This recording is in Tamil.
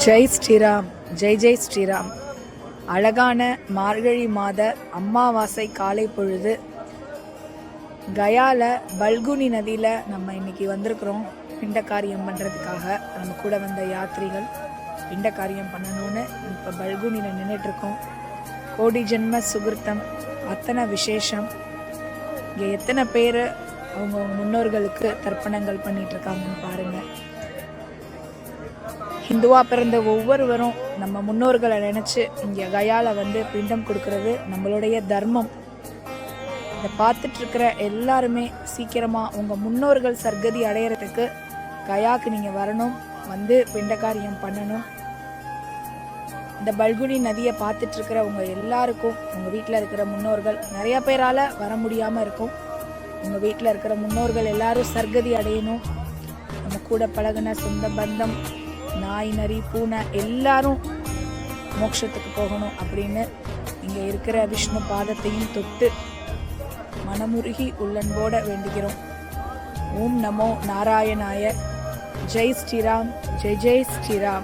ஜெய் ஸ்ரீராம் ஜெய் ஜெய் ஸ்ரீராம். அழகான மார்கழி மாத அம்மாவாசை காலை பொழுது கயால பல்குனி நதியில் நம்ம இன்னைக்கு வந்திருக்கிறோம். பிண்ட காரியம் பண்ணுறதுக்காக நம்ம கூட வந்த யாத்ரிகள் பிண்ட காரியம் பண்ணணும்னு இப்போ பல்குனியில் நின்றுட்டுருக்கோம் கோடி ஜென்ம சுகிருத்தம் அத்தனை விசேஷம். இங்கே எத்தனை பேர் அவங்க முன்னோர்களுக்கு தர்ப்பணங்கள் பண்ணிகிட்ருக்காங்கன்னு பாருங்கள் ஹிந்துவாக பிறந்த ஒவ்வொருவரும் நம்ம முன்னோர்களை நினச்சி இங்கே கயால வந்து பிண்டம் கொடுக்கறது நம்மளுடைய தர்மம். இதை பார்த்துட்ருக்கிற எல்லாருமே சீக்கிரமாக உங்கள் முன்னோர்கள் சர்க்கதி அடையிறதுக்கு கயாக்கு நீங்கள் வரணும் வந்து பிண்டகாரியம் பண்ணணும். இந்த பல்குனி நதியை பார்த்துட்ருக்கிற உங்கள் எல்லாருக்கும் உங்கள் வீட்டில் இருக்கிற முன்னோர்கள் நிறைய பேரால் வர முடியாமல் இருக்கும். உங்கள் வீட்டில் இருக்கிற முன்னோர்கள் எல்லாரும் சர்க்கதி அடையணும். நம்ம கூட பழகுன சொந்த பந்தம் நாய் நரி பூனை எல்லாரும் மோட்சத்துக்கு போகணும் அப்படின்னு இங்கே இருக்கிற விஷ்ணு பாதத்தையும் தொட்டு மனமுருகி உள்ளன்போட வேண்டுகிறோம். ஓம் நமோ நாராயணாய. ஜெய் ஸ்ரீராம். ஜெய் ஜெய் ஸ்ரீராம்.